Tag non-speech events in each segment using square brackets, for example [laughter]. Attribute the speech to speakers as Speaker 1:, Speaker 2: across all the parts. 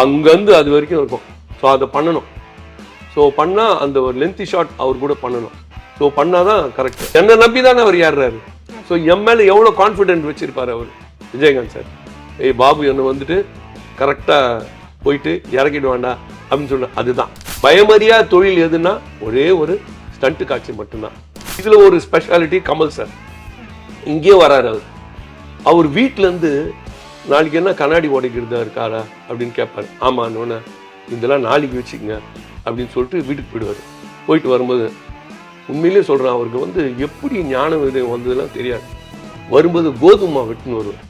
Speaker 1: அங்கேருந்து அது வரைக்கும் இருக்கும். ஸோ அதை பண்ணணும். ஸோ பண்ணால் அந்த ஒரு லென்த்தி ஷாட் அவர் கூட பண்ணணும். ஸோ பண்ணால் தான் கரெக்ட் என்னை நம்பி தானே அவர் ஏறுறாரு. ஸோ என் மேலே எவ்வளோ கான்ஃபிடென்ட் வச்சுருப்பார் அவர்? விஜயகாந்த் சார். ஏய் பாபு என்னை வந்துட்டு கரெக்டாக போயிட்டு இறக்கிட்டு வேண்டாம் அப்படின்னு சொன்ன அதுதான். பயமறியா தொழில் எதுன்னா ஒரே ஒரு ஸ்டண்ட் காட்சி மட்டும்தான். இதில் ஒரு ஸ்பெஷாலிட்டி கமல் சார். இங்கேயே வராரு அவர். அவர் வீட்டிலேருந்து நாளைக்கு என்ன கண்ணாடி உடைக்கிறதா இருக்காரா அப்படின்னு கேட்பாரு. ஆமான்னு இதெல்லாம் நாளைக்கு வச்சுக்கங்க அப்படின்னு சொல்லிட்டு வீட்டுக்கு போயிடுவார். போயிட்டு வரும்போது உண்மையிலேயே சொல்கிறேன் அவருக்கு வந்து எப்படி ஞான விதம் வந்ததுலாம் தெரியாது. வரும்போது கோதுமை வெட்டுன்னு வருவார்.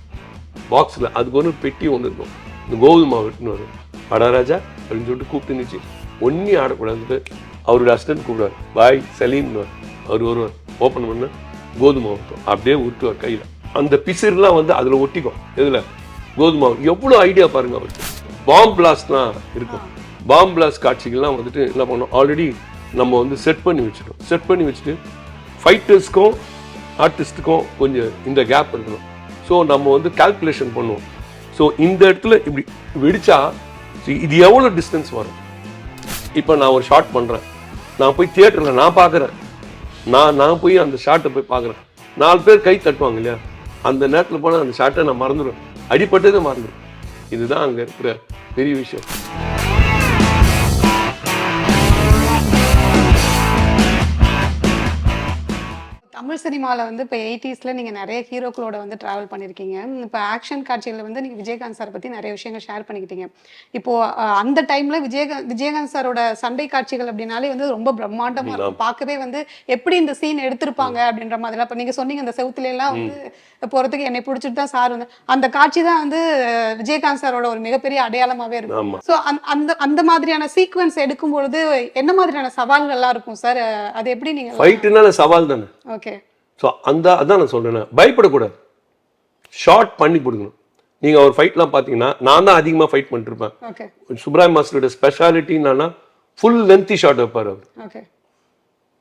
Speaker 1: பாக்ஸில் அதுக்கு ஒரு பெட்டி ஒன்று இருக்கும். இந்த கோதுமை வெட்டுன்னு வரும் படராஜா அப்படின்னு சொல்லிட்டு கூப்பிட்டு நிச்சு ஒன்றி ஆடக்கூடாதுன்ட்டு அவருடைய அசிஸ்டன்ட் கூப்பிடுவார். பாய் சலீம்னு அவர் வருவார். ஓப்பன் பண்ண. கோதுமை ஊற்றும் அப்படியே உருட்டுவார் கையில். அந்த பிசிறுலாம் வந்து அதில் ஒட்டிக்கும். எதில்? கோதுமை எவ்வளோ ஐடியா பாருங்க அவருக்கு. பாம் பிளாஸ்ட்லாம் இருக்கும். பாம் பிளாஸ்ட் காட்சிகள்லாம் வந்துட்டு என்ன பண்ணோம்? ஆல்ரெடி நம்ம வந்து செட் பண்ணி வச்சிட்டோம். செட் பண்ணி வச்சுட்டு ஃபைட்டர்ஸ்க்கும் ஆர்டிஸ்ட்டுக்கும் கொஞ்சம் இந்த கேப் இருக்கணும். ஸோ நம்ம வந்து கால்குலேஷன் பண்ணுவோம். ஸோ இந்த இடத்துல இப்படி வெடிச்சா இது எவ்வளோ டிஸ்டன்ஸ் வரும்? இப்போ நான் ஒரு ஷாட் பண்ணுறேன் நான் போய் தியேட்டரில் நான் பார்க்குறேன் நான் நான் போய் அந்த ஷாட்டை போய் பார்க்குறேன் நாலு பேர் கை தட்டுவாங்க இல்லையா? அந்த நேரத்தில் போனால் அந்த ஷாட்டை நான் மறந்துடுவேன். அடிப்பட்டது மறந்துடும் இதுதான் அங்கே இருக்கிற பெரிய விஷயம்.
Speaker 2: தமிழ் சினிமாவில் வந்து இப்போ எயிட்டிஸில் நீங்கள் நிறைய ஹீரோக்களோட வந்து ட்ராவல் பண்ணியிருக்கீங்க இப்போ ஆக்ஷன் காட்சிகளில் வந்து நீங்கள் விஜயகாந்த் சார் பற்றி நிறைய விஷயங்கள் ஷேர் பண்ணிக்கிட்டீங்க. இப்போது அந்த டைமில் விஜயகாந்த் விஜயகாந்த் சாரோட சண்டை காட்சிகள் அப்படின்னாலே வந்து ரொம்ப பிரம்மாண்டமாக இருக்கும். பார்க்கவே வந்து எப்படி இந்த சீன் எடுத்திருப்பாங்க அப்படின்ற மாதிரிலாம். இப்போ நீங்கள் சொன்னீங்க அந்த செவுத்துல எல்லாம் வந்து போகிறதுக்கு என்னை பிடிச்சிட்டு தான் சார் வந்து. அந்த காட்சி தான் வந்து விஜயகாந்த் சாரோட ஒரு மிகப்பெரிய அடையாளமாகவே இருக்கும். ஸோ அந்த அந்த மாதிரியான சீக்வன்ஸ் எடுக்கும் பொழுது என்ன மாதிரியான சவால்கள்லாம் இருக்கும் சார்? அது எப்படி நீங்கள்
Speaker 1: ஃபைட்டுனால சவால் தானே.
Speaker 2: ஓகே
Speaker 1: ஸோ அந்த அதான் நான் சொல்றேன். பயப்படக்கூடாது. ஷார்ட் பண்ணி கொடுக்கணும். நீங்கள் அவர் ஃபைட்லாம் பார்த்தீங்கன்னா நான் தான் அதிகமாக ஃபைட் பண்ணிருப்பேன். சுப்ராய் மாஸ்டரோட ஸ்பெஷாலிட்டி என்னன்னா ஃபுல் லென்த்தி ஷாட் வைப்பார் அவர்.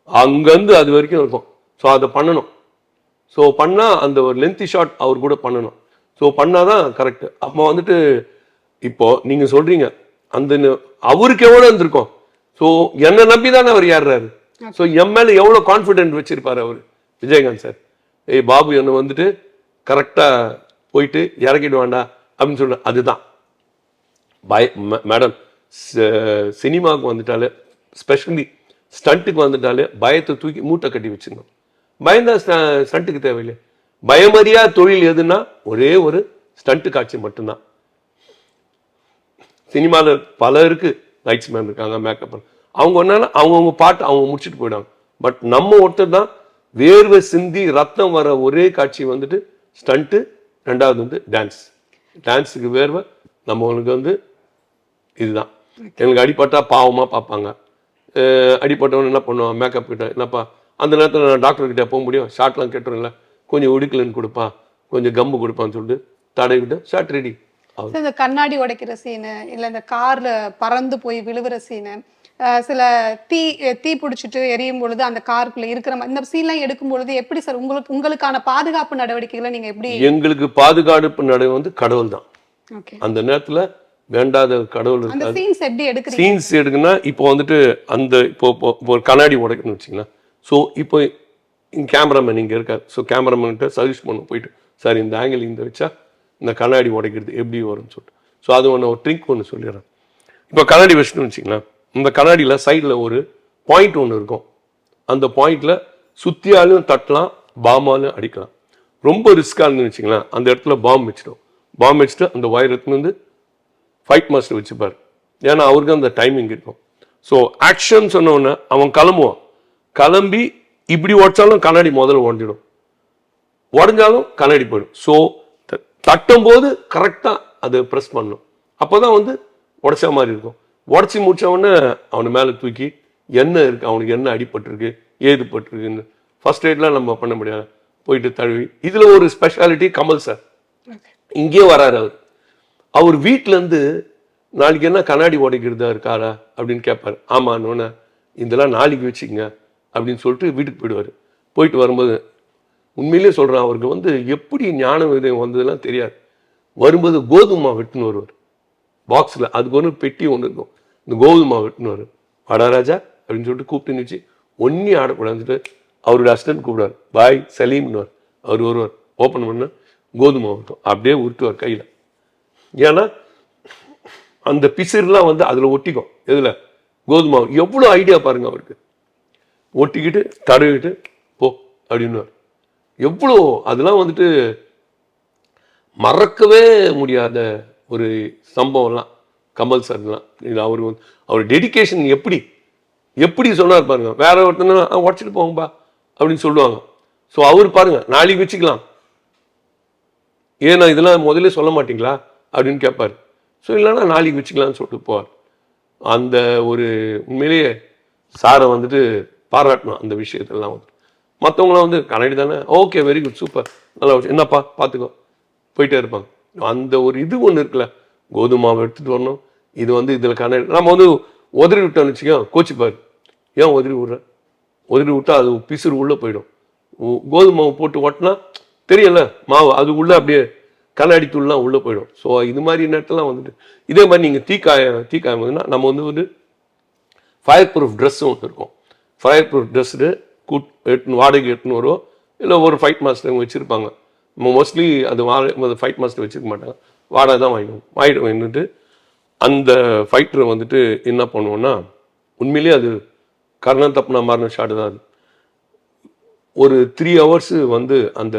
Speaker 1: அங்கேருந்து அது வரைக்கும் இருக்கும். ஸோ அதை பண்ணணும். ஸோ பண்ணால் அந்த ஒரு லென்த்தி ஷாட் அவர் கூட பண்ணணும். ஸோ பண்ணாதான் கரெக்ட் அப்போ வந்துட்டு இப்போ நீங்கள் சொல்றீங்க அந்த அவருக்கு எவ்வளோ இருந்திருக்கும் ஸோ என்னை நம்பி தானே அவர் ஏறுறாரு? ஸோ என் மேலே எவ்வளோ கான்ஃபிடென்ட் வச்சிருப்பாரு அவர்? விஜயகாந்த் சார். ஏய் பாபு என்ன வந்துட்டு கரெக்டாக போயிட்டு இறக்கிட்டு வேண்டாம் அப்படின்னு சொல்ல அதுதான். பய மேடம் சினிமாவுக்கு வந்துட்டாலே ஸ்பெஷலி ஸ்டண்ட்டுக்கு வந்துட்டாலே பயத்தை தூக்கி மூட்டை கட்டி வச்சுருந்தோம் பயந்தா ஸ்டண்ட்டுக்கு தேவையில்லை. பயமறியா தொழில் எதுன்னா ஒரே ஒரு ஸ்டண்ட் காட்சி மட்டும்தான். சினிமாவில் பல இருக்கு. லைட்ஸ் மேன் இருக்காங்க மேக்கப் அவங்க என்னன்னா அவங்கவுங்க பாட்டு அவங்க முடிச்சுட்டு போயிடுவாங்க. பட் நம்ம ஒருத்தர் தான் வேர்வை சிந்தி ரத்தம் வர ஒரே காட்சி வந்துட்டு ஸ்டண்ட்டு ரெண்டாவது வந்து டான்ஸ் டான்ஸுக்கு வேர்வை நம்மளுக்கு வந்து இதுதான். எனக்கு அடிபட்டா பாவமாக பார்ப்பாங்க. அஹ் என்ன பண்ணுவான்? மேக்கப் கிட்ட என்னப்பா? அந்த நேரத்தில் நான் டாக்டர்கிட்ட போக முடியும். ஷார்ட்லாம் கேட்டுருங்கள கொஞ்சம் உடுக்கலன்னு கொடுப்பா. கொஞ்சம் கம்பு கொடுப்பான்னு சொல்லிட்டு தடவி விட்டு ஷார்ட் ரெடி
Speaker 2: இந்த கண்ணாடி உடைக்கிற சீனு இல்லை இந்த கார்ல பறந்து போய் விழுவுற சீனு சில தீ தீ பிடிச்சிட்டு எரியும் பொழுது அந்த காருக்குள்ள இருக்கிற இந்த சீன்லாம் எடுக்கும் பொழுது எப்படி சார் உங்களுக்கு உங்களுக்கான பாதுகாப்பு நடவடிக்கைகளை நீங்க எப்படி
Speaker 1: எங்களுக்கு பாதுகாப்பு நடை வந்து கடவுள் தான்
Speaker 2: ஓகே.
Speaker 1: அந்த நேரத்தில் வேண்டாத கடவுள் இருக்காது.
Speaker 2: சீன்ஸ் எப்படி எடுக்கிறீங்க?
Speaker 1: சீன்ஸ் எடுக்குன்னா இப்போ வந்துட்டு அந்த இப்போ ஒரு கண்ணாடி உடைக்கணும்னு வச்சுங்களேன் ஸோ இப்போ கேமராமேன் இங்கே இருக்கார். ஸோ கேமராமேன்கிட்ட சஜஸ்ட் பண்ண போயிட்டு சார் இந்த ஆங்கிள் இந்த வச்சா இந்த கண்ணாடி உடைக்கிறது எப்படி வரும்னு சொல்லிட்டு. ஸோ அது ஒன்று ஒரு ட்ரிக் ஒன்று சொல்லிடுறேன். இப்போ கண்ணாடி வச்சுட்டு வச்சுங்களேன் இந்த கண்ணாடியில் சைடில் ஒரு பாயிண்ட் ஒன்று இருக்கும். அந்த பாயிண்டில் சுற்றியாலும் தட்டலாம் பாமாலும் அடிக்கலாம். ரொம்ப ரிஸ்க்காக இருந்து வச்சுங்களேன் அந்த இடத்துல பாம் வச்சிடும். பாம் வச்சுட்டு அந்த ஒயர் எடுத்துன்னு வந்து ஃபைட் மாஸ்டர் வச்சுப்பார். ஏன்னா அவருக்கு அந்த டைமிங் இருக்கும். ஸோ ஆக்ஷன் சொன்ன அவன் கிளம்புவான். கிளம்பி இப்படி உடைச்சாலும் கண்ணாடி முதல்ல உடஞ்சிடும் உடஞ்சாலும் கண்ணாடி போயிடும். ஸோ தட்டும் போது கரெக்டாக அதை ப்ரெஸ் பண்ணணும் அப்போ தான் வந்து உடச்ச மாதிரி இருக்கும். உடச்சி முடிச்ச உடனே அவனை மேலே தூக்கி என்ன இருக்கு? அவனுக்கு என்ன அடிபட்டிருக்கு? ஏது பட்டிருக்குன்னு ஃபர்ஸ்ட் எய்ட்லாம் நம்ம பண்ண முடியாது. போயிட்டு தழுவி. இதில் ஒரு ஸ்பெஷாலிட்டி கமல் சார் இங்கேயே வராரு அவர். அவர் வீட்ல இருந்து நாளைக்கு என்ன கண்ணாடி உடைக்கிறதா இருக்காரா? அப்படின்னு கேட்பாரு ஆமான்னு இதெல்லாம் நாளைக்கு வச்சுக்கங்க அப்படின்னு சொல்லிட்டு வீட்டுக்கு போயிடுவார். போயிட்டு வரும்போது உண்மையிலேயே சொல்கிறேன் அவருக்கு வந்து எப்படி ஞான விதயம் வந்ததுலாம் தெரியாது. வரும்போது கோதுமை வெட்டுன்னு வருவார். பாக்ஸில் அதுக்கு ஒன்று பெட்டி ஒன்று இருக்கும். இந்த கோதுமை மாவு வாடா ராஜா அப்படின்னு சொல்லிட்டு கூப்பிட்டு நிச்சு ஒன்னி ஆடக்கூடாதுன்னு அவருடைய அசிஸ்டன்ட் கூப்பிடுவார். பாய் சலீம்னுவார் அவர் வருவார். ஓப்பன் பண்ண கோதுமை மாவு அப்படியே உருட்டுவார் கையில். ஏன்னா அந்த பிசிறுலாம் வந்து அதில் ஒட்டிக்கும். எதில்? கோதுமை எவ்வளோ ஐடியா பாருங்க அவருக்கு. ஒட்டிக்கிட்டு தடவிட்டு போ அப்படின்னுவார். எவ்வளோ அதெல்லாம் வந்துட்டு மறக்கவே முடியாத ஒரு சம்பவம்லாம் கமல் சார்லாம் இது அவர் வந்து அவர் டெடிகேஷன் எப்படி? எப்படி சொன்னார் பாருங்க. வேற ஒருத்தன உடச்சிட்டு போங்கப்பா அப்படின்னு சொல்லுவாங்க. ஸோ அவர் பாருங்க நாளைக்கு வச்சுக்கலாம். ஏன்னா இதெல்லாம் முதல்ல சொல்ல மாட்டிங்களா? அப்படின்னு கேட்பார் ஸோ இல்லைன்னா நாளைக்கு வச்சுக்கலாம்னு சொல்லிட்டு போவார். அந்த ஒரு உண்மையிலேயே சாரை வந்துட்டு பாராட்டணும் அந்த விஷயத்தெல்லாம் வந்து. மற்றவங்களாம் வந்து கனடி தானே ஓகே வெரி குட் சூப்பர் நல்லா என்னப்பா பார்த்துக்கோ. போயிட்டே இருப்பாங்க. அந்த ஒரு இது ஒன்று இருக்குல்ல. கோதுமை மாவு எடுத்துகிட்டு வரணும். இது வந்து இதில் கன்னடி நம்ம வந்து உதறி விட்டோம்னு வச்சுக்கோ கோச்சிப்பார் ஏன் உதறி விடுற? உதறி விட்டா அது பிசுறு உள்ளே போயிடும். உ- கோதுமை மாவு போட்டு ஒட்டினா தெரியல மாவு அது உள்ளே அப்படியே கண்ணாடி தூள்லாம் உள்ளே போயிடும். ஸோ இது மாதிரி நேரத்துலாம் வந்துட்டு இதே மாதிரி நீங்கள் தீக்காய தீக்காயம் வந்துன்னா நம்ம வந்து ஒரு ஃபயர் ப்ரூஃப் ட்ரெஸ்ஸும் ஒன்று இருக்கும். ஃபயர் ப்ரூஃப் ட்ரெஸ்ஸு கூட் எட்டுன்னு வாடகை எட்டுன்னு வரும் இல்லை ஒரு ஃபைட் மாஸ்டர் வச்சுருப்பாங்க. மோஸ்ட்லி அது வாடகை ஃபைட் மாஸ்டர் வச்சுருக்க மாட்டாங்க. வாடகை தான் வாங்கிடுவோம். வாங்கிட்டு வாங்கிட்டு அந்த ஃபைட்டரை வந்துட்டு என்ன பண்ணுவோன்னா உண்மையிலேயே அது கர்ணம் தப்புனா மாறின ஷாட்டு தான் அது. ஒரு த்ரீ ஹவர்ஸு வந்து அந்த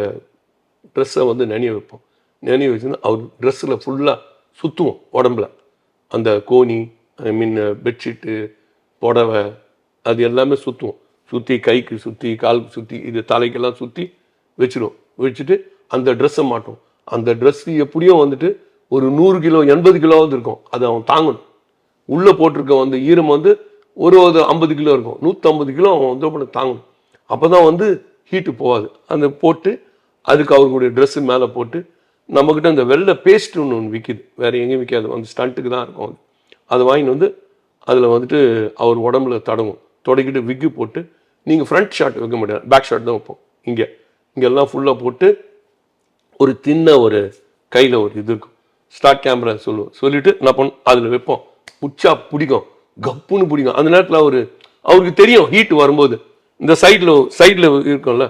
Speaker 1: ட்ரெஸ்ஸை வந்து நனைய வைப்போம். நினைய வச்சுன்னா அவர் ட்ரெஸ்ஸில் ஃபுல்லாக சுற்றுவோம் உடம்புல. அந்த கோணி ஐ மீன் பெட்ஷீட்டு புடவை அது எல்லாமே சுற்றுவோம் சுற்றி கைக்கு சுற்றி காலுக்கு சுற்றி இது தலைக்கெல்லாம் சுற்றி வச்சுருவோம். வச்சுட்டு அந்த ட்ரெஸ்ஸை மாட்டோம். அந்த ட்ரெஸ் எப்படியும் வந்துட்டு ஒரு நூறு கிலோ எண்பது கிலோவாவது இருக்கும். அதை அவன் தாங்கணும். உள்ளே போட்டிருக்க வந்து ஈரம் வந்து ஒரு ஒரு ஐம்பது கிலோ இருக்கும். நூற்றம்பது கிலோ அவன் வந்து பண்ண தாங்கணும். அப்போ தான் வந்து ஹீட்டு போகாது. அந்த போட்டு அதுக்கு அவர்களுடைய ட்ரெஸ்ஸு மேலே போட்டு நம்மக்கிட்ட அந்த வெள்ளை பேஸ்ட் ஒன்று ஒன்று விற்கிது வேறு எங்கேயும் விற்காது அந்த ஸ்டண்ட்டுக்கு தான் இருக்கும் அது. அதை வாங்கிட்டு வந்து அதில் வந்துட்டு அவர் உடம்புல தடவும். தொடக்கிட்டு விக்கு போட்டு நீங்கள் ஃப்ரண்ட் ஷாட் வைக்க முடியாது பேக் ஷாட் தான் வைப்போம். இங்கே. இங்கெல்லாம் ஃபுல்லாக போட்டு ஒரு தின்ன ஒரு கையில் ஒரு இது இருக்கும். ஸ்டார்ட் கேமரா சொல்லுவோம் சொல்லிட்டு நான் பண்ண அதில் வைப்போம். உச்சா பிடிக்கும். கப்புன்னு பிடிக்கும். அந்த நேரத்தில் அவர் அவருக்கு தெரியும் ஹீட் வரும்போது. இந்த சைடில் சைடில் இருக்கும்ல.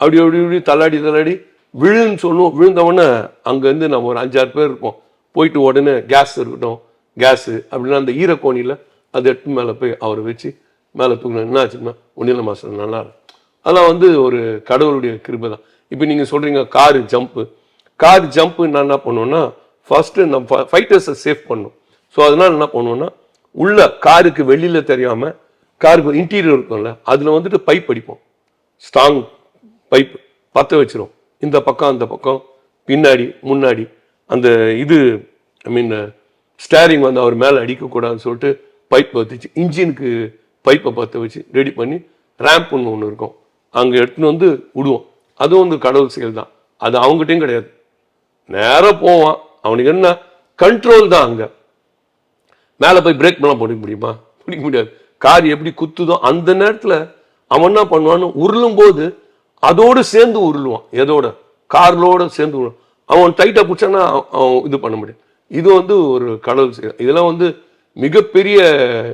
Speaker 1: அப்படி அப்படி இப்படி தள்ளாடி தள்ளாடி விழுன்னு சொல்லுவோம். விழுந்தவொடனே அங்கேருந்து நம்ம ஒரு அஞ்சாறு பேர் இருப்போம். போயிட்டு உடனே கேஸ் இருக்கட்டும் கேஸு அப்படின்னா அந்த ஈரக்கோணியில் அதை எடுத்து மேலே போய் அவரை வச்சு மேலே தூக்கணும் என்ன ஆச்சுன்னா ஒன்றில் மாதம் நல்லா இருக்கும். அதெல்லாம் வந்து ஒரு கடவுளுடைய கிருபை தான். இப்போ நீங்கள் சொல்கிறீங்க காரு ஜம்ப்பு கார் ஜம்ப்பு நான் என்ன பண்ணுவோன்னா ஃபஸ்ட்டு நம்ம ஃபைட்டர்ஸை சேஃப் பண்ணும். ஸோ அதனால் என்ன பண்ணுவோன்னா உள்ள காருக்கு வெளியில் தெரியாமல் காருக்கு இன்டீரியர் இருக்கும்ல அதில் வந்துட்டு பைப் அடிப்போம். ஸ்ட்ராங் பைப் பற்ற வச்சிரும். இந்த பக்கம் அந்த பக்கம் பின்னாடி முன்னாடி அந்த இது ஐ மீன் ஸ்டேரிங் வந்து அவர் மேலே அடிக்கக்கூடாதுன்னு சொல்லிட்டு பைப் பற்றிச்சு இன்ஜினுக்கு பைப்பை பற்ற வச்சு ரெடி பண்ணி ரேம்ப்னு ஒன்று இருக்கும். அங்கே எடுத்துன்னு வந்து விடுவோம். அதுவும் வந்து கடவுள் செயல் தான். அது அவங்ககிட்டயும் கிடையாது. நேராக போவான். அவனுக்கு என்ன? கண்ட்ரோல் தான் அங்கே. மேலே போய் பிரேக் பண்ணலாம். பிடிக்க முடியுமா? பிடிக்க முடியாது. கார் எப்படி குத்துதோ அந்த நேரத்தில் அவன் என்ன பண்ணுவான்னு உருளும் போது அதோடு சேர்ந்து உருளுவான். எதோட? கார்லோடு சேர்ந்து உருளும் அவன் டைட்டாக பிடிச்சானா அவன் இது பண்ண முடியும். இது வந்து ஒரு கடவுள் செயல். இதெல்லாம் வந்து மிகப்பெரிய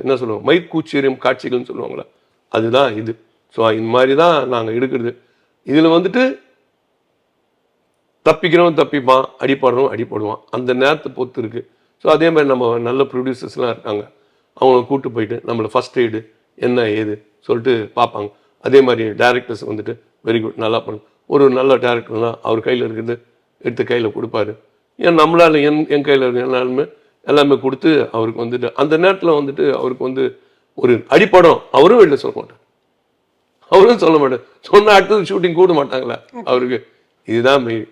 Speaker 1: என்ன சொல்லுவோம் மைக்கூச்சரியம் காட்சிகள்னு சொல்லுவாங்களே அதுதான் இது. ஸோ இந்த மாதிரி தான் நாங்கள் எடுக்கிறது. இதில் வந்துட்டு தப்பிக்கிறவன் தப்பிப்பான் அடிப்படுறவன் அடிப்படுவான் அந்த நேரத்தை பொறுத்து இருக்குது ஸோ அதே மாதிரி நம்ம நல்ல ப்ரொடியூசர்ஸ்லாம் இருக்காங்க. அவங்கள கூப்பிட்டு போயிட்டு நம்மளை ஃபஸ்ட் எய்டு என்ன ஏது சொல்லிட்டு பார்ப்பாங்க. அதே மாதிரி டேரக்டர்ஸ் வந்துட்டு வெரி குட் நல்லா பண்ணு. ஒரு நல்ல டேரக்டர் தான் அவர் கையில் இருக்கிறது எடுத்து கையில் கொடுப்பாரு. ஏன் நம்மளால் என் என் கையில் இருக்கிற எல்லாருமே எல்லாமே கொடுத்து அவருக்கு வந்துட்டு அந்த நேரத்தில் வந்துட்டு அவருக்கு வந்து ஒரு அடிப்படம் அவரும் வெளில சொல்ல மாட்டார். அவரும் சொல்ல மாட்டார். சொன்ன அடுத்தது ஷூட்டிங் கூட மாட்டாங்களா? அவருக்கு. இதுதான் மெயின்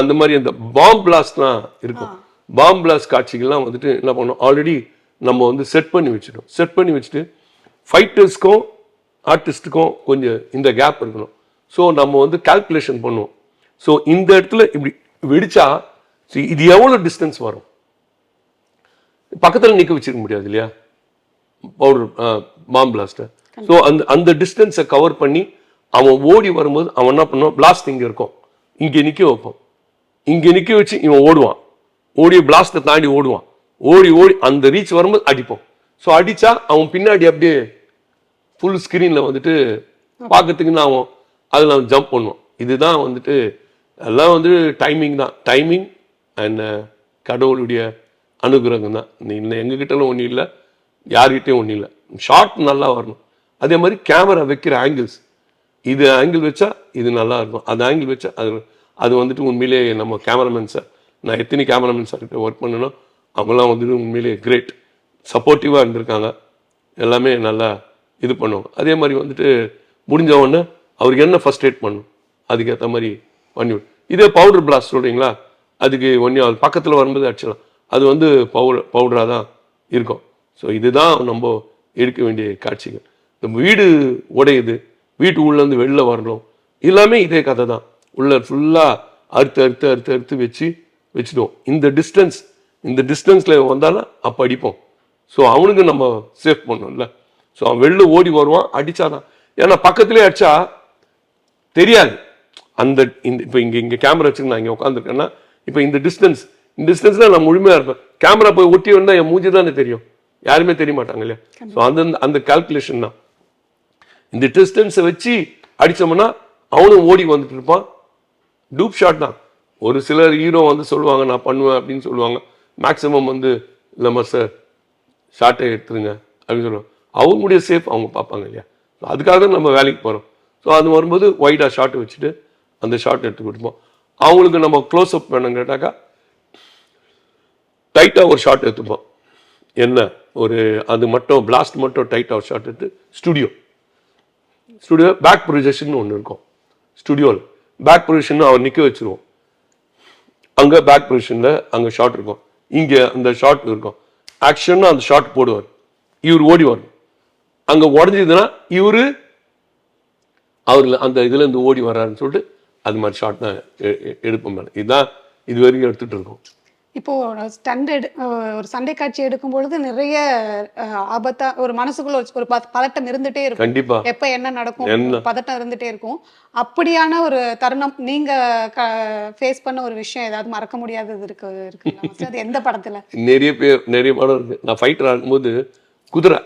Speaker 1: அந்த மாதிரி அந்த பாம் பிளாஸ்ட்லாம் இருக்கும். பாம் பிளாஸ்ட் காட்சிகள்லாம் வந்துட்டு என்ன பண்ணோம்? ஆல்ரெடி நம்ம வந்து செட் பண்ணி வச்சிட்டோம் செட் பண்ணி வச்சுட்டு ஃபைட்டர்ஸ்க்கும் ஆர்டிஸ்ட்டுக்கும் கொஞ்சம் இந்த கேப் இருக்கணும். ஸோ நம்ம வந்து கால்குலேஷன் பண்ணுவோம். ஸோ இந்த இடத்துல இப்படி வெடிச்சா இது எவ்வளோ டிஸ்டன்ஸ் வரும்? பக்கத்தில் நிற்க வச்சிருக்க முடியாது இல்லையா? பவுடர் பாம் பிளாஸ்ட்டை ஸோ அந்த அந்த டிஸ்டன்ஸை கவர் பண்ணி அவன் ஓடி வரும்போது அவன் என்ன பண்ணுவான்? பிளாஸ்ட் இங்கே இருக்கும். இங்கே நிற்க வைப்பான். இங்கே நிற்க வச்சு இவன் ஓடுவான். ஓடி பிளாஸ்ட்டை தாண்டி ஓடுவான். ஓடி ஓடி அந்த ரீச் வரும்போது அடிப்போம். ஸோ அடிச்சா அவன் பின்னாடி அப்படியே ஃபுல் ஸ்க்ரீனில் வந்துட்டு பார்க்கறதுக்கு நான் அவன் அதில் அவன் ஜம்ப் பண்ணுவான். இதுதான் வந்துட்டு எல்லாம் வந்து டைமிங் தான். டைமிங் அண்ட் கடவுளுடைய அனுகிரகம் தான். இல்லை எங்ககிட்டலாம் ஒன்றும் இல்லை. யார்கிட்டயும் ஒன்றும் இல்லை. ஷார்ட் நல்லா வரணும். அதே மாதிரி கேமரா வைக்கிற ஆங்கிள்ஸ் இது ஆங்கிள் வச்சா இது நல்லா இருக்கும். அது ஆங்கிள் வச்சா அது அது வந்துட்டு உண்மையிலே நம்ம கேமராமேன் சார் நான் எத்தனை கேமராமேன் சார்கிட்ட ஒர்க் பண்ணணும் அவங்களாம் வந்துட்டு உண்மையிலேயே கிரேட் சப்போர்ட்டிவாக இருந்திருக்காங்க. எல்லாமே நல்லா இது பண்ணுவாங்க. அதே மாதிரி வந்துட்டு முடிஞ்ச உடனே அவருக்கு என்ன ஃபர்ஸ்ட் எய்ட் பண்ணும் அதுக்கேற்ற மாதிரி பண்ணி இதே பவுடர் பிளாஸ்ட் சொல்கிறீங்களா அதுக்கு ஒன்றே அது பக்கத்தில் வரும்போது அடிச்சிடலாம். அது வந்து பவுடர் பவுடராக தான் இருக்கும். ஸோ இதுதான் நம்ம எடுக்க வேண்டிய காட்சிகள். நம்ம வீடு உடையுது வீட்டு உள்ளேருந்து வெளில வரணும். எல்லாமே இதே கதை தான். உள்ள ஃபுல்லாக அறுத்து அறுத்து அறுத்து அறுத்து வச்சு வச்சுடுவோம். இந்த டிஸ்டன்ஸ் இந்த டிஸ்டன்ஸில் வந்தாலும் அப்போ அடிப்போம். ஸோ அவனுக்கு நம்ம சேஃப் பண்ணணும்ல. ஸோ அவன் வெளில ஓடி வருவான் அடிச்சாதான். ஏன்னா பக்கத்துலேயே அடிச்சா தெரியாது. அந்த இந்த இப்போ இங்கே இங்கே கேமரா வச்சுட்டு நான் இங்கே உட்காந்துருக்கேன்னா இப்போ இந்த டிஸ்டன்ஸ் இந்த டிஸ்டன்ஸில் நான் முழுமையாக இருப்பேன். கேமரா போய் ஒட்டி வந்தால் என் மூஞ்சி தானே தெரியும். யாருமே தெரிய மாட்டாங்க இல்லையா? ஸோ அந்த அந்த கால்குலேஷன் தான். இந்த டிஸ்டன்ஸை வச்சு அடித்தோம்னா அவனும் ஓடி வந்துட்டு இருப்பான். டூப் ஷாட் தான். ஒரு சிலர் ஹீரோ வந்து சொல்லுவாங்க நான் பண்ணுவேன் அப்படின்னு சொல்லுவாங்க. மேக்ஸிமம் வந்து இல்லைம்மா சார் ஷார்ட்டை எடுத்துருங்க அப்படின்னு சொல்லுவாங்க. அவங்களுடைய சேஃப் அவங்க பார்ப்பாங்க இல்லையா? ஸோ அதுக்காக தான் நம்ம வேலைக்கு போகிறோம் ஸோ அது வரும்போது ஒயிட்டாக ஷார்ட் வச்சுட்டு அந்த ஷார்ட் எடுத்து கொடுப்போம். அவங்களுக்கு நம்ம க்ளோஸ் அப் வேணும் கேட்டாக்கா டைட்டாக ஒரு ஷார்ட் எடுத்துப்போம். என்ன? ஒரு அது மட்டும் பிளாஸ்ட் மட்டும் டைட்டாக ஒரு ஷார்ட் எடுத்து ஸ்டுடியோ ஸ்டுடியோ பேக் ப்ரொஜெக்ஷன் ஒன்று இருக்கும். ஸ்டுடியோவில் பேக் ப்ரொஜெக்ஷன் அவர் நிற்க வச்சிருவோம் அங்கே பேக் ப்ரொஜெக்ஷனில் அங்கே ஷார்ட் இருக்கும். இங்கே அந்த ஷார்ட் இருக்கும். ஆக்ஷன் அந்த ஷார்ட் போடுவார். இவர் ஓடி வரும் அங்கே உடஞ்சதுன்னா இவர் அவர் அந்த இதுலேருந்து ஓடி வர்றாருன்னு சொல்லிட்டு அது மாதிரி ஷார்ட் தான் எ- எடுப்போம் மேடம் இதுதான் இது வரைக்கும் எடுத்துகிட்டு இருக்கோம்.
Speaker 2: இப்போ ஸ்டண்ட் எடு அஹ் ஒரு சண்டை காட்சி எடுக்கும் பொழுது நிறைய ஆபத்தா ஒரு மனசுக்குள்ள ஒரு- ஒரு பத- பதட்டம் இருந்துட்டே இருக்கும்.
Speaker 1: கண்டிப்பா.
Speaker 2: எப்ப என்ன நடக்கும்? பதட்டம் இருந்துட்டே இருக்கும். அப்படியான ஒரு தருணம் நீங்க ஃபேஸ் பண்ண ஒரு விஷயம் ஏதாவது மறக்க முடியாதது இருக்கு master? அது எந்த படத்துல?
Speaker 1: நிறைய பேர் நிறைய படம் இருக்கு. நான் ஃபைட்டர் ஆகும்போது குதிரை.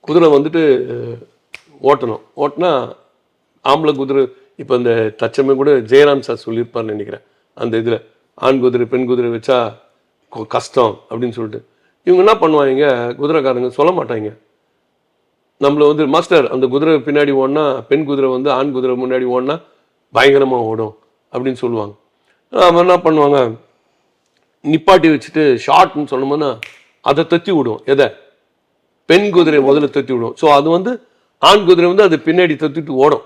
Speaker 1: குதிரை வந்துட்டு ஓட்டணும். ஓட்டினா ஆம்பளை குதிரை இப்போ இந்த தச்சமே கூட ஜெயராம் சார் சொல்லியிருப்பார்னு நினைக்கிறேன். அந்த இதில். ஆண் குதிரை பெண் குதிரை வச்சா கொ- கஷ்டம் அப்படின்னு சொல்லிட்டு. இவங்க என்ன பண்ணுவாங்க? குதிரைக்காரங்க சொல்ல மாட்டாங்க. நம்மள வந்து மாஸ்டர் அந்த குதிரை பின்னாடி ஓடினா பெண் குதிரை வந்து ஆண் குதிரை முன்னாடி ஓடினா பயங்கரமாக ஓடும் அப்படின்னு சொல்லுவாங்க. அவன் என்ன பண்ணுவாங்க? நிப்பாட்டி வச்சுட்டு ஷார்ட்னு சொல்லும்போது அதை தத்தி விடும். எதை? பெண் குதிரை முதல்ல தத்தி விடும். ஸோ அது வந்து ஆண் குதிரை வந்து அது பின்னாடி தத்திட்டு ஓடும்.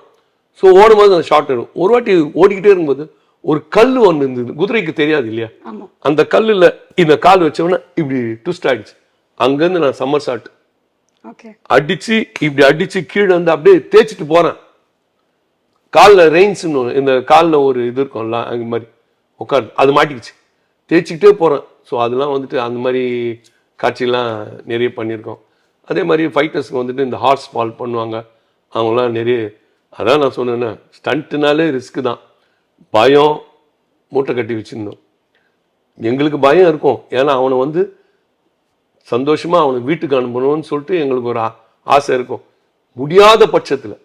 Speaker 1: ஸோ ஓடும்போது அந்த ஷார்ட் வரும் ஒரு வாட்டி ஓடிக்கிட்டே இருக்கும்போது ஒரு கல் ஒன்று இருந்தது. குதிரைக்கு தெரியாது இல்லையா? அந்த கல்லில் இந்த கால் வச்சவொடனே இப்படி ட்விஸ்ட் ஆயிடுச்சு. அங்கேருந்து நான் சம்மர்
Speaker 2: ஓகே
Speaker 1: அடிச்சு இப்படி அடிச்சு கீழே வந்து அப்படியே தேய்ச்சிட்டு போறேன். காலில் ரெயின்ஸ்னு இந்த காலில் ஒரு இது இருக்கும்ல அந்த மாதிரி. உட்காரு அது மாட்டிக்கிச்சு. தேய்ச்சிக்கிட்டே போறேன். ஸோ அதெல்லாம் வந்துட்டு அந்த மாதிரி காட்சியெல்லாம் நிறைய பண்ணியிருக்கோம். அதே மாதிரி ஃபைட்டர்ஸ்க்கு வந்துட்டு இந்த ஹார்ஸ் ஃபால் பண்ணுவாங்க. அவங்களாம் நிறைய அதான் நான் சொன்னேன்னே ஸ்டண்ட்டுனாலே ரிஸ்க்கு தான். பயம் மூட்டை கட்டி வச்சுருந்தோம். எங்களுக்கு பயம் இருக்கும். ஏன்னா அவனை வந்து சந்தோஷமாக அவனை வீட்டுக்கு அனுப்பணும்னு சொல்லிட்டு எங்களுக்கு ஒரு ஆசை இருக்கும். முடியாத பட்சத்தில்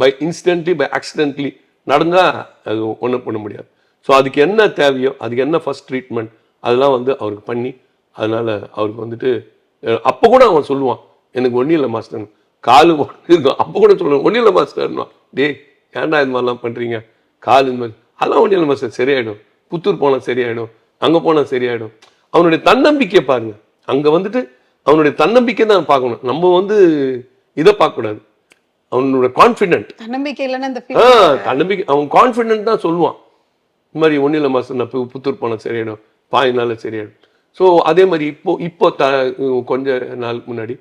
Speaker 1: பை இன்ஸ்டன்ட்லி பை ஆக்சிடென்ட்லி நடந்தால் அது ஒன்றும் பண்ண முடியாது. ஸோ அதுக்கு என்ன தேவையோ அதுக்கு என்ன ஃபஸ்ட் ட்ரீட்மெண்ட் அதெல்லாம் வந்து அவருக்கு பண்ணி அதனால் அவருக்கு வந்துட்டு அப்போ கூட அவன் சொல்லுவான் எனக்கு ஒன்றும் இல்லை மாஸ்டர் காலு இருக்கும். அப்போ கூட சொல்லுவான் ஒன்றும் இல்லை மாஸ்டர்னுவான். டேய் ஏன்டா இது மாதிரிலாம் பண்ணுறீங்க கால் இந்த மாதிரி அதெல்லாம் ஒன்றும் இல்லை மாஸ்டர் சரியாயிடும். புத்தூர் போனால் சரியாயிடும். அங்கே போனால் சரியாயிடும். அவனுடைய தன்னம்பிக்கையை பாருங்க. அங்க வந்துட்டு அவனுடைய தன்னம்பிக்கை தான் பார்க்கணும். நம்ம வந்து இதை பார்க்கக்கூடாது. அவனோட கான்ஃபிடென்ட்
Speaker 2: தன்னம்பிக்கை இல்லைன்னா
Speaker 1: தன்னம்பிக்கை அவன் கான்ஃபிடென்ட் தான் சொல்லுவான். இந்த மாதிரி ஒன்றும் இல்லை மாஸ்டர் நான் புத்தூர் போனால் சரியாயிடும். பாயினால சரியாயிடும். ஸோ அதே மாதிரி இப்போ இப்போ த கொஞ்ச நாளுக்கு முன்னாடி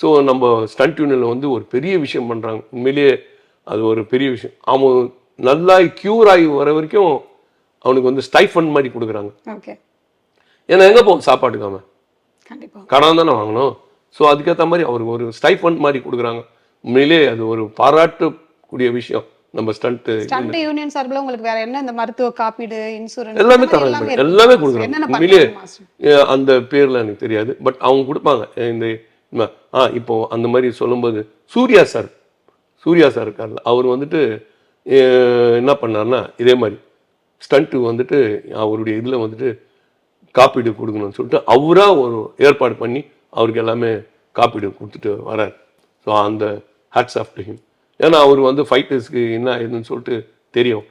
Speaker 1: ஸோ நம்ம ஸ்டண்ட் யூனியனில் வந்து ஒரு பெரிய விஷயம் பண்ணுறாங்க உண்மையிலேயே அது ஒரு பெரிய விஷயம். அவன் நல்லா க்யூர் ஆகி வர வரைக்கும் அவனுக்கு வந்து ஸ்டைஃபன் மாதிரி கொடுக்குறாங்க. ஏன்னா எங்கே போகும் சாப்பாட்டுக்கு அவன்?
Speaker 2: கண்டிப்பா.
Speaker 1: கடன் தானே வாங்கணும். ஸோ அதுக்கேற்ற மாதிரி அவருக்கு ஒரு ஸ்டைஃபண்ட் மாதிரி கொடுக்குறாங்க. உண்மையிலே அது ஒரு பாராட்டக்கூடிய விஷயம். நம்ம ஸ்டண்ட்
Speaker 2: ஸ்டண்ட் யூனியன் சார்பில் உங்களுக்கு வேற என்ன இந்த மருத்துவ காப்பீடு இன்சூரன்ஸ்
Speaker 1: எல்லாமே தராங்க. எல்லாமே கொடுக்குறாங்க. உண்மையிலேயே ஏ, அந்த பேர்ல எனக்கு தெரியாது. பட் அவங்க கொடுப்பாங்க. இந்த ஆ இப்போ அந்த மாதிரி சொல்லும்போது சூர்யா சார். சூர்யா சார் இருக்கார்ல. அவர் வந்துட்டு என்ன பண்ணார்னா இதே மாதிரி ஸ்டண்ட்டு வந்துட்டு அவருடைய இதில் வந்துட்டு காப்பீடு கொடுக்கணும்னு சொல்லிட்டு அவராக ஒரு ஏற்பாடு பண்ணி அவருக்கு எல்லாமே காப்பீடு கொடுத்துட்டு வரார். ஸோ அந்த ஹேட்ஸ் ஆஃப் டு ஹிம் ஏன்னா அவர் வந்து ஃபைட்டர்ஸ்க்கு என்ன ஏதுன்னு சொல்லிட்டு தெரியும்.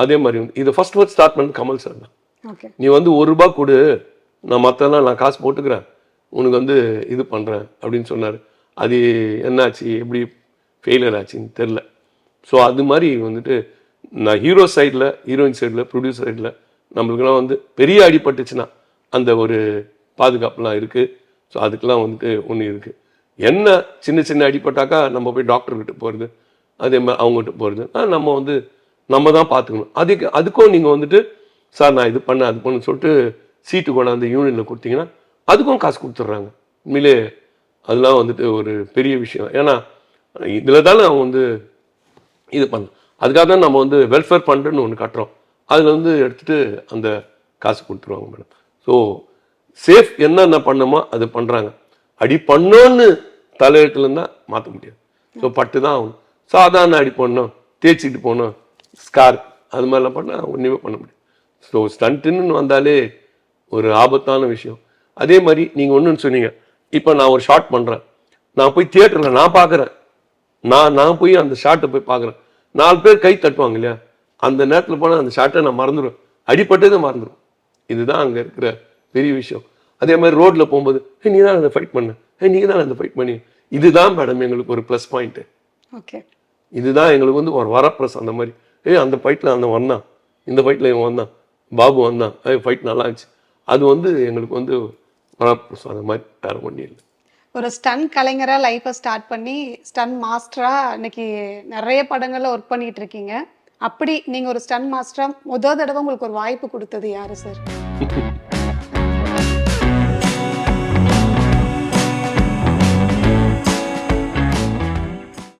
Speaker 1: அதே மாதிரி வந்து இதை ஃபர்ஸ்ட் ஃபர்ஸ்ட் ஸ்டார்ட் பண்ணது கமல் சார் தான்.
Speaker 2: ஓகே
Speaker 1: நீ வந்து ஒரு ரூபா கொடு நான் மற்றெல்லாம் நான் காசு போட்டுக்கிறேன். உனக்கு வந்து இது பண்ணுறேன் அப்படின்னு சொன்னார். அது என்னாச்சு எப்படி ஃபெயிலியர் ஆச்சுன்னு தெரில ஸோ அது மாதிரி வந்துட்டு நான் ஹீரோ சைடில் ஹீரோயின் சைடில் ப்ரொடியூசர் சைடில் நம்மளுக்கெல்லாம் வந்து பெரிய அடிபட்டுச்சுன்னா அந்த ஒரு பாதுகாப்புலாம் இருக்குது ஸோ அதுக்கெல்லாம் வந்துட்டு ஒன்று இருக்குது என்ன சின்ன சின்ன அடிப்பட்டாக்கா நம்ம போய் டாக்டர்கிட்ட போகிறது அதே மாதிரி அவங்ககிட்ட போகிறது நம்ம வந்து நம்ம தான் பார்த்துக்கணும். அதுக்கு அதுக்கும் நீங்கள் வந்துட்டு சார் நான் இது பண்ணேன் அது பண்ணு சொல்லிட்டு சீட்டு கொண்டாந்து யூனியனில் கொடுத்தீங்கன்னா அதுக்கும் காசு கொடுத்துட்றாங்க. உண்மையிலே அதெல்லாம் வந்துட்டு ஒரு பெரிய விஷயம். ஏன்னா இதில் தானே அவங்க வந்து இது பண்ணலாம் அதுக்காக தான் நம்ம வந்து வெல்ஃபேர் ஃபண்டுன்னு ஒன்று கட்டுறோம். அதில் வந்து எடுத்துகிட்டு அந்த காசு கொடுத்துருவாங்க மேடம் ஸோ சேஃப் என்னென்ன பண்ணுமோ அது பண்ணுறாங்க அடி பண்ணோன்னு தலையெழுத்துல தான் மாற்ற முடியாது. ஸோ பட்டு தான் ஆகணும். சாதாரண அடி பண்ணோம் தேய்ச்சிக்கிட்டு போனோம் ஸ்கார் அது மாதிரிலாம் பண்ணால் ஒன்றுமே பண்ண முடியாது. ஸோ ஸ்டண்ட்டுன்னு வந்தாலே ஒரு ஆபத்தான விஷயம். அதே மாதிரி நீங்கள் ஒன்றுன்னு சொன்னீங்க. இப்போ நான் ஒரு ஷாட் பண்ணுறேன் நான் போய் தியேட்டரில் நான் பார்க்குறேன் நான் நான் போய் அந்த ஷாட்டை போய் பார்க்குறேன். நாலு பேர் கை தட்டுவாங்க இல்லையா? அந்த நேரத்தில் போனால் அந்த ஷாட்டை நான் மறந்துடுவேன். அடிப்பட்டதே மறந்துடும் இதுதான் அங்கே இருக்கிற பெரிய விஷயம். அதே மாதிரி ரோட்டில் போகும்போது ஹே நீ தான் அந்த ஃபைட் பண்ண. ஹே நீ தான் அந்த ஃபைட் பண்ணி. இதுதான் மேடம் எங்களுக்கு ஒரு ப்ளஸ் பாயிண்ட்டு
Speaker 2: ஓகே
Speaker 1: இதுதான் எங்களுக்கு வந்து ஒரு வரப்பிரஸ் அந்த மாதிரி. ஏய் அந்த ஃபைட்டில் அந்த வந்தான் இந்த ஃபைட்டில் இவன் வந்தான் பாபு வந்தான் ஏய் ஃபைட் நல்லா இருந்துச்சு. அது வந்து எங்களுக்கு வந்து வரப்பிரசம் அந்த மாதிரி வேற ஒன்றும் இல்லை.
Speaker 2: ஒரு ஸ்டன் கலைஞராக லைஃப்பை ஸ்டார்ட் பண்ணி ஸ்டன் மாஸ்டராக இன்னைக்கு நிறைய படங்களில் ஒர்க் பண்ணிட்டு இருக்கீங்க. அப்படி நீங்கள் ஒரு ஸ்டன் மாஸ்டராக முத தடவை உங்களுக்கு ஒரு வாய்ப்பு கொடுத்தது யாரு சார் [laughs]